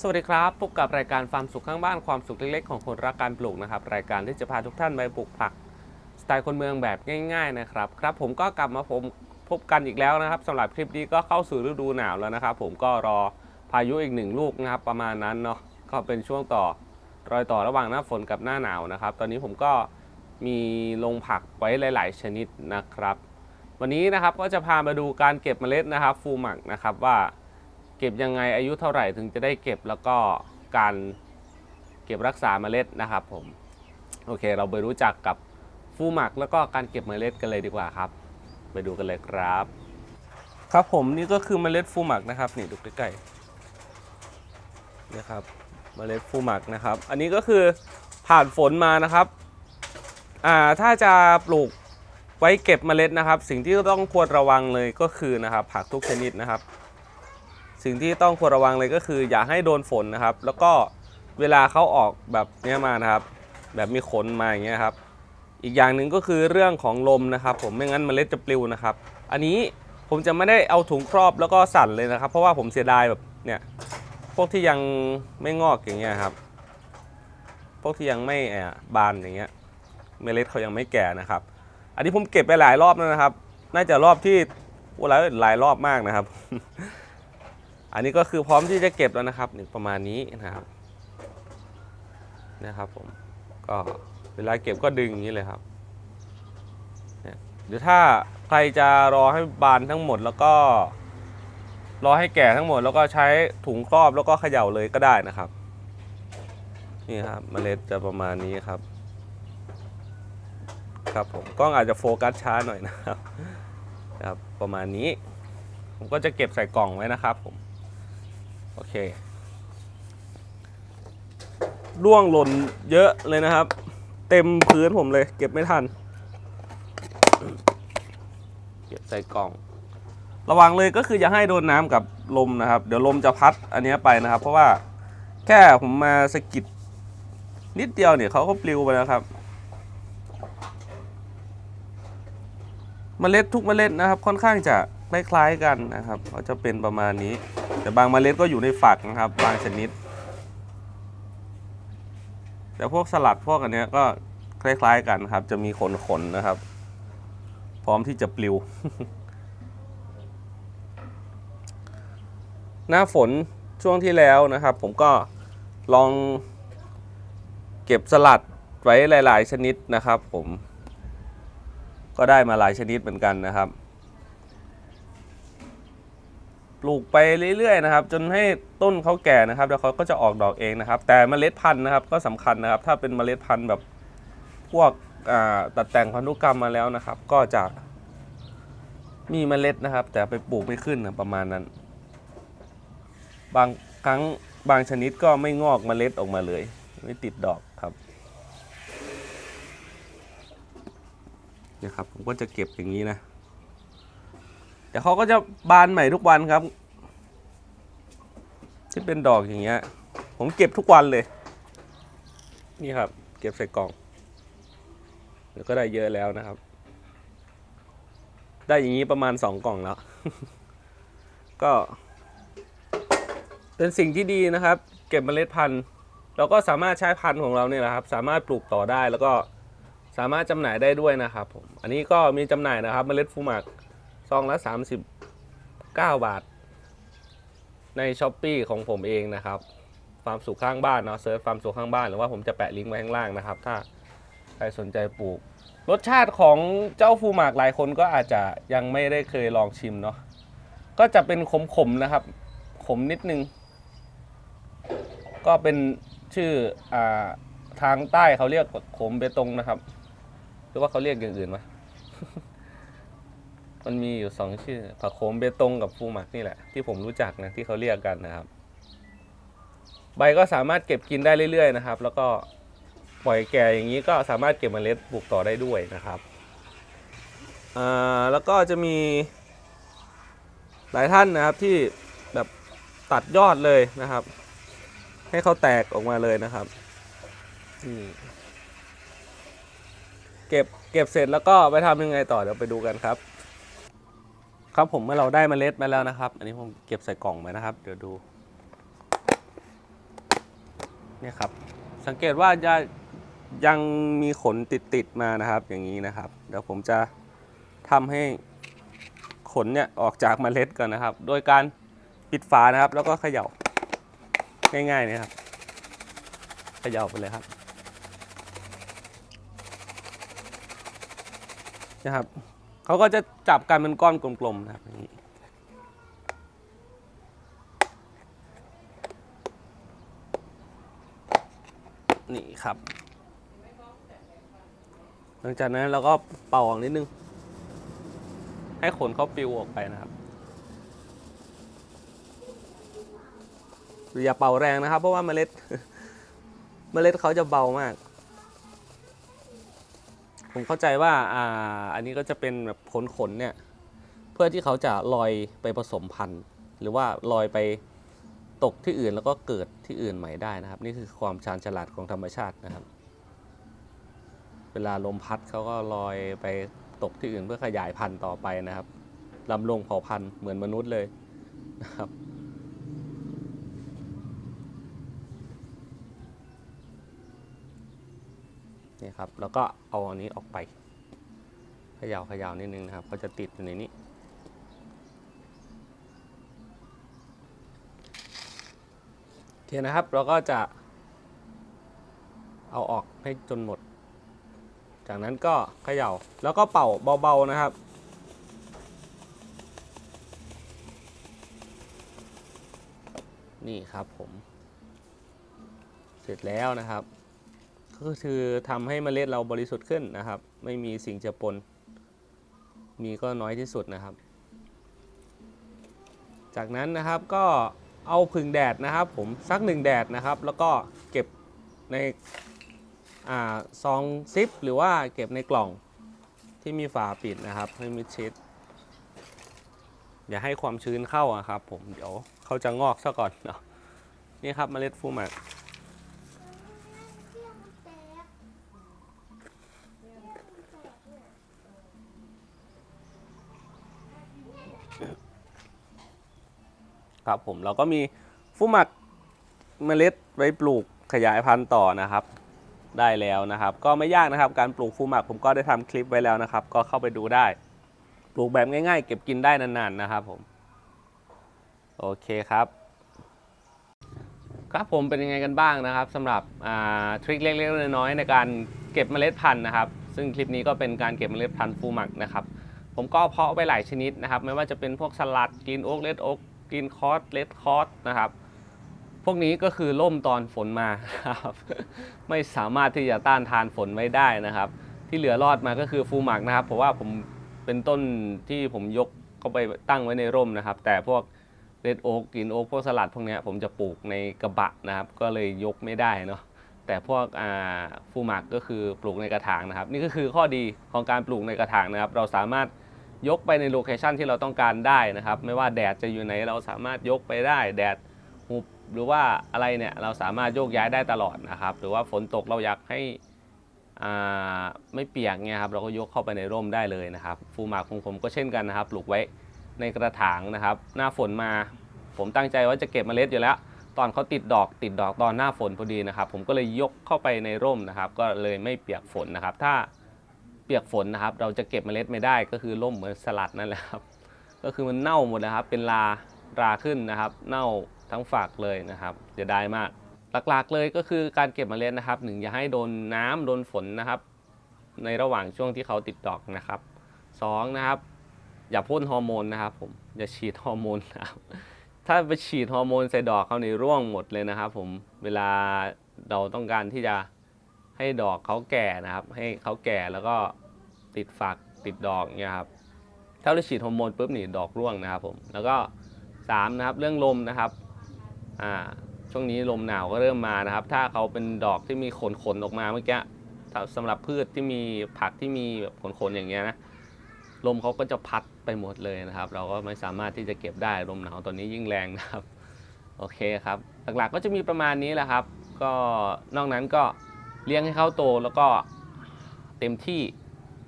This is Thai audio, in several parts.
สวัสดีครับพบกับรายการฟาร์มสุขข้างบ้านความสุขเล็กๆของคนรักการปลูกนะครับรายการที่จะพาทุกท่านไปปลูกผักสไตล์คนเมืองแบบง่ายๆนะครับครับผมก็กลับมาผมพบกันอีกแล้วนะครับสำหรับคลิปนี้ก็เข้าสู่ฤดูหนาวแล้วนะครับ ผมก็รอพายุอีกหนึ่งลูกนะครับ ประมาณนั้นเนาะก็เป็นช่วงต่อรอยต่อระหว่างหน้าฝนกับหน้าหนาวนะครับ ตอนนี้ผมก็มีลงผักไว้หลาย ๆ ชนิดนะครับ วันนี้นะครับก็จะพามาดูการเก็บเมล็ดนะครับ ฟูหมักนะครับว่า เก็บยังไงอายุเท่าไหร่ถึงจะได้เก็บแล้วก็การเก็บรักษาเมล็ดนะครับผมโอเค เราไปรู้จักกับฟูหมักแล้วก็การเก็บเมล็ดกันเลยดีกว่าครับ ไปดูกันเลยครับ ครับผมนี่ก็คือเมล็ดฟูหมักนะครับนี่ดูใกล้ๆนี่ครับเมล็ดฟูหมักนะครับ อันนี้ก็คือผ่านฝนมานะครับอ่าถ้าจะปลูกไว้เก็บเมล็ดนะครับ สิ่งที่ต้องควรระวังเลยก็คือนะครับผักทุกชนิดนะครับ สิ่งที่ต้องควรระวังเลยก็คือ อย่าให้โดนฝนนะครับ แล้วก็เวลาเขาออกแบบเนี้ยมานะครับ แบบมีขนมาอย่างเงี้ยครับ อีกอย่างหนึ่งก็คือเรื่องของลมนะครับ ผมไม่งั้นเมล็ดจะปลิวนะครับ อันนี้ผมจะไม่ได้เอาถุงครอบแล้วก็สั่นเลยนะครับ เพราะว่าผมเสียดายแบบเนี่ยพวกที่ยังไม่งอกอย่างเงี้ยครับ พวกที่ยังไม่เอ่อบานอย่างเงี้ยเมล็ดเขายังไม่แก่นะครับ อันนี้ผมเก็บไปหลายรอบแล้วนะครับ น่าจะรอบที่หลายหลายรอบมากนะครับ อันนี้ก็คือพร้อมที่จะเก็บแล้วนะครับนี่ประมาณนี้นะครับนะครับผมก็เวลาเก็บก็ดึงอย่างนี้เลยครับเดี๋ยวถ้าใครจะรอให้บานทั้งหมดแล้วก็รอให้แก่ทั้งหมดแล้วก็ใช้ถุงครอบแล้วก็เขย่าเลยก็ได้นะครับ นี่ครับเมล็ดจะประมาณนี้ครับ ครับผมกล้องอาจจะโฟกัสช้าหน่อยนะครับครับประมาณนี้ ผมก็จะเก็บใส่กล่องไว้นะครับผม โอเคร่วงหล่นเยอะเลยนะครับ เต็มพื้นผมเลย เก็บไม่ทัน เก็บใส่กล่อง ระวังเลยก็คืออย่าให้โดนน้ำกับลมนะครับ เดี๋ยวลมจะพัดอันเนี้ยไปนะครับ เพราะว่าแค่ผมมาสะกิดนิดเดียวเนี่ยเขาก็ปลิวไปแล้วครับเมล็ดทุกเมล็ดนะครับ ค่อนข้างจะ คล้ายๆกันนะครับเขาจะเป็นประมาณนี้ แต่บางเมล็ดก็อยู่ในฝักนะครับ บางชนิด แต่พวกสลัดพวกอันนี้ก็คล้ายๆกันครับ จะมีขนๆนะครับ พร้อมที่จะปลิว หน้าฝนช่วงที่แล้วนะครับ ผมก็ลองเก็บสลัดไว้หลาย ๆ ชนิดนะครับ ผม ก็ได้มาหลายชนิดเหมือนกันนะครับ ปลูกไปเรื่อยๆนะครับ จนให้ต้นเขาแก่นะครับ แล้วเขาก็จะออกดอกเองนะครับ แต่เมล็ดพันธุ์นะครับก็สำคัญนะครับ ถ้าเป็นเมล็ดพันธุ์แบบพวกอ่าตัดแต่งพันธุกรรมมาแล้วนะครับ ก็จะมีเมล็ดนะครับ แต่ไปปลูกไม่ขึ้นนะประมาณนั้น บางครั้งบางชนิดก็ไม่งอกเมล็ดออกมาเลย ไม่ติดดอกครับนะครับผมก็จะเก็บอย่างนี้นะ เดี๋ยวเขาก็จะบานใหม่ทุกวันครับ ที่เป็นดอกอย่างเงี้ย ผมเก็บทุกวันเลย นี่ครับ เก็บใส่กล่องเดี๋ยวก็ได้เยอะแล้วนะครับ ได้อย่างนี้ประมาณสองกล่องแล้ว ก็ เป็นสิ่งที่ดีนะครับ เก็บเมล็ดพันธุ์เราก็สามารถใช้พันธุ์ของเราเนี่ยแหละครับ สามารถปลูกต่อได้แล้วก็สามารถจำหน่ายได้ด้วยนะครับผม อันนี้ก็มีจำหน่ายนะครับ เมล็ดฟูมัก ซองละ39 บาท ในช้อปปีของผมเองนะครับฟาร์มสุขข้างบ้านเนาะเซิร์ชฟาร์มสุขข้างบ้านหรือว่าผมจะแปะลิงก์ไว้ข้างล่างนะครับ ถ้าใครสนใจปลูก รสชาติของเจ้าฟูหมากหลายคนก็อาจจะยังไม่ได้เคยลองชิมเนาะก็จะเป็นขมๆนะครับ ขมนิดนึง ก็เป็นชื่ออ่าทางใต้เขาเรียกขมเบตงนะครับ หรือว่าเขาเรียกอย่างอื่นไหม มันมีอยู่สองชื่อ ผักโขมเบตงกับฟูหมักนี่แหละ ที่ผมรู้จักนะที่เขาเรียกกันนะครับ ใบก็สามารถเก็บกินได้เรื่อยๆนะครับ แล้วก็ปล่อยแก่อย่างนี้ก็สามารถเก็บเมล็ดปลูกต่อได้ด้วยนะครับอ่าแล้วก็จะมีหลายท่านนะครับที่แบบตัดยอดเลยนะครับ ให้เขาแตกออกมาเลยนะครับนี่เก็บเก็บเสร็จแล้วก็ไปทำยังไงต่อเดี๋ยวไปดูกันครับ ครับผมเมื่อเราได้เมล็ดมาแล้วนะครับ อันนี้ผมเก็บใส่กล่องไว้นะครับ เดี๋ยวดูเนี่ยครับ สังเกตว่าจะยังมีขนติดติดมานะครับ อย่างนี้นะครับ เดี๋ยวผมจะทำให้ขนเนี่ยออกจากเมล็ดก่อนนะครับ โดยการปิดฝานะครับ แล้วก็เขย่าง่ายๆนะครับเขย่าไปเลยครับนะครับ เขาก็จะจับกันเป็นก้อนกลมๆนะครับนี่ครับ หลังจากนั้นเราก็เป่าออกนิดนึง ให้ขนเขาปิวออกไปนะครับอย่าเป่าแรงนะครับ เพราะว่าเมล็ด เมล็ดเขาจะเบามาก ผมเข้าใจว่าอ่าอันนี้ก็จะเป็นแบบขนขนเนี่ย เพื่อที่เขาจะลอยไปผสมพันธุ์ หรือว่าลอยไปตกที่อื่นแล้วก็เกิดที่อื่นใหม่ได้นะครับ นี่คือความชาญฉลาดของธรรมชาตินะครับ เวลาลมพัดเขาก็ลอยไปตกที่อื่นเพื่อขยายพันธุ์ต่อไปนะครับลำลงเผ่าพันธุ์เหมือนมนุษย์เลยนะครับ นี่ครับ แล้วก็เอาอันนี้ออกไปเขย่าเขย่านิดนึงนะครับ ก็จะติดอยู่ในนี้ โอเคนะครับ เราก็จะ เอาออกให้จนหมด จากนั้นก็เขย่า แล้วก็เป่าเบาๆนะครับนี่ครับผม เสร็จแล้วนะครับ ก็คือทำให้เมล็ดเราบริสุทธิ์ขึ้นนะครับ ไม่มีสิ่งเจือปน มีก็น้อยที่สุดนะครับ จากนั้นนะครับก็เอาพึ่งแดดนะครับผมสักหนึ่งแดดนะครับ แล้วก็เก็บในอ่าซองซิปหรือว่าเก็บในกล่องที่มีฝาปิดนะครับ ให้มิดชิด อย่าให้ความชื้นเข้าอะครับ ผมเดี๋ยวเขาจะงอกซะก่อนเนาะนี่ครับเมล็ดฟูมัก ครับผมเราก็มีฟูหมักเมล็ดไว้ปลูกขยายพันธุ์ต่อนะครับ ได้แล้วนะครับ ก็ไม่ยากนะครับ การปลูกฟูหมักผมก็ได้ทำคลิปไว้แล้วนะครับ ก็เข้าไปดูได้ ปลูกแบบง่าย ๆ เก็บกินได้นานๆนะครับผมโอเคครับครับผมเป็นยังไงกันบ้างนะครับสำหรับทริคเล็กๆน้อยๆในการเก็บเมล็ดพันธุ์นะครับ ซึ่งคลิปนี้ก็เป็นการเก็บเมล็ดพันธุ์ฟูหมักนะครับ ผมก็เพาะไวหลายชนิดนะครับ ไม่ว่าจะเป็นพวกสลัดกรีนโอ๊กเลดโอ๊ก กรีนคอร์สเลดคอร์สนะครับ พวกนี้ก็คือล่มตอนฝนมาครับ ไม่สามารถที่จะต้านทานฝนไว้ได้นะครับ ที่เหลือรอดมาก็คือฟูหมักนะครับ เพราะว่าผมเป็นต้นที่ผมยกเข้าไปตั้งไว้ในร่มนะครับ แต่พวกเลดโอ๊กกรีนโอ๊กพวกสลัดพวกนี้ผมจะปลูกในกระบะนะครับ ก็เลยยกไม่ได้เนาะแต่พวกฟูหมักก็คือปลูกในกระถางนะครับ นี่ก็คือข้อดีของการปลูกในกระถางนะครับ เราสามารถ ยกไปในโลเคชันที่เราต้องการได้นะครับ ไม่ว่าแดดจะอยู่ไหนเราสามารถยกไปได้ แดดหุบหรือว่าอะไรเนี่ยเราสามารถโยกย้ายได้ตลอดนะครับ หรือว่าฝนตกเราอยากให้อ่าไม่เปียกเนี่ยครับเราก็ยกเข้าไปในร่มได้เลยนะครับฟูหมักของผมก็เช่นกันนะครับปลูกไว้ในกระถางนะครับ หน้าฝนมา ผมตั้งใจว่าจะเก็บเมล็ดอยู่แล้ว ตอนเขาติดดอกติดดอกตอนหน้าฝนพอดีนะครับ ผมก็เลยยกเข้าไปในร่มนะครับ ก็เลยไม่เปียกฝนนะครับ ถ้า เปียกฝนนะครับ เราจะเก็บเมล็ดไม่ได้ก็คือร่มเหมือนสลัดนั่นแหละครับ ก็คือมันเน่าหมดนะครับ เป็นลาราขึ้นนะครับ เน่าทั้งฝักเลยนะครับเสียดายมาก หลักๆเลยก็คือการเก็บเมล็ดนะครับหนึ่งอย่าให้โดนน้ำโดนฝนนะครับ ในระหว่างช่วงที่เขาติดดอกนะครับสองนะครับ อย่าพ่นฮอร์โมนนะครับ ผมอย่าฉีดฮอร์โมนนะครับถ้าไปฉีดฮอร์โมนใส่ดอกเขาในร่วงหมดเลยนะครับ ผมเวลาเราต้องการที่จะ ให้ดอกเขาแก่นะครับ ให้เขาแก่แล้วก็ติดฝักติดดอกเนี่ยครับถ้าเราฉีดฮอร์โมนปุ๊บนี่ดอกร่วงนะครับผมแล้วก็สามนะครับเรื่องลมนะครับอ่าช่วงนี้ลมหนาวก็เริ่มมานะครับ ถ้าเขาเป็นดอกที่มีขนขนออกมาเมื่อกี้สำหรับพืชที่มีผักที่มีแบบขนขนอย่างเงี้ยนะลมเขาก็จะพัดไปหมดเลยนะครับ เราก็ไม่สามารถที่จะเก็บได้ลมหนาวตอนนี้ยิ่งแรงนะครับโอเคครับหลักๆก็จะมีประมาณนี้แหละครับ ก็นอกนั้นก็ เลี้ยงให้เขาโตแล้วก็เต็มที่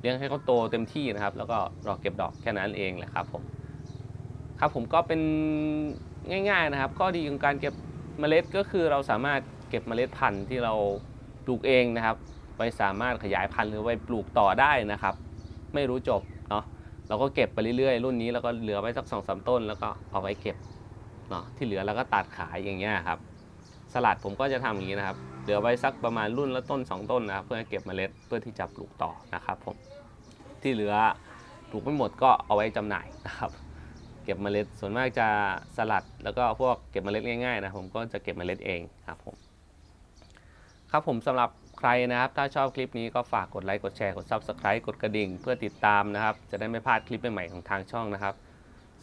เลี้ยงให้เขาโตเต็มที่นะครับ แล้วก็รอเก็บดอกแค่นั้นเองแหละครับผมครับผมก็เป็นง่าย ๆนะครับ ข้อดีของการเก็บเมล็ดก็คือเราสามารถเก็บเมล็ดพันธุ์ที่เราปลูกเองนะครับ ไปสามารถขยายพันธุ์หรือไปปลูกต่อได้นะครับ ไม่รู้จบเนาะเราก็เก็บไปเรื่อยๆ รุ่นนี้แล้วก็เหลือไว้สักสองสามต้น แล้วก็เอาไว้เก็บเนาะที่เหลือเราก็ตัดขายอย่างเงี้ยครับ สลัดผมก็จะทำอย่างนี้นะครับ เหลือไว้สักประมาณรุ่นละต้น 2 ต้นนะครับเพื่อเก็บเมล็ดเพื่อที่จะปลูกต่อนะครับผมที่เหลือปลูกไม่หมดก็เอาไว้จำหน่ายนะครับ เก็บเมล็ดส่วนมากจะสลัด แล้วก็พวกเก็บเมล็ดง่ายๆนะผมก็จะเก็บเมล็ดเองครับผมครับผมสำหรับใครนะครับ ถ้าชอบคลิปนี้ก็ฝากกดไลค์กดแชร์กด Subscribe กดกระดิ่ง เพื่อติดตามนะครับ จะได้ไม่พลาดคลิปใหม่ๆของทางช่องนะครับ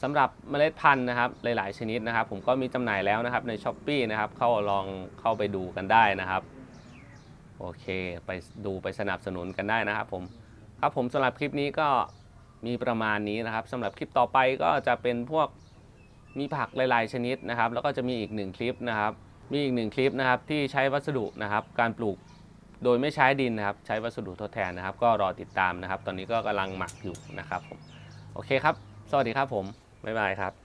สำหรับเมล็ดพันธุ์นะครับหลาย ๆ ชนิดนะครับ ผมก็มีจำหน่ายแล้วนะครับใน s h อ p e e นะครับเข้าลองเข้าไปดูกันได้นะครับ โอเคไปดูไปสนับสนุนกันได้นะครับผมครับผมสำหรับคลิปนี้ก็มีประมาณนี้นะครับสำหรับคลิปต่อไปก็จะเป็นพวกมีผักหลาย ๆ ชนิดนะครับ แล้วก็จะมีอีกหนึ่งคลิปนะครับ มีอีกหนึ่งคลิปนะครับที่ใช้วัสดุนะครับ การปลูกโดยไม่ใช้ดินนะครับ ใช้วัสดุทดแทนนะครับ ก็รอติดตามนะครับ ตอนนี้ก็กำลังหมักอยู่นะครับผมโอเคครับ สวัสดีครับผม บ๊ายบายครับ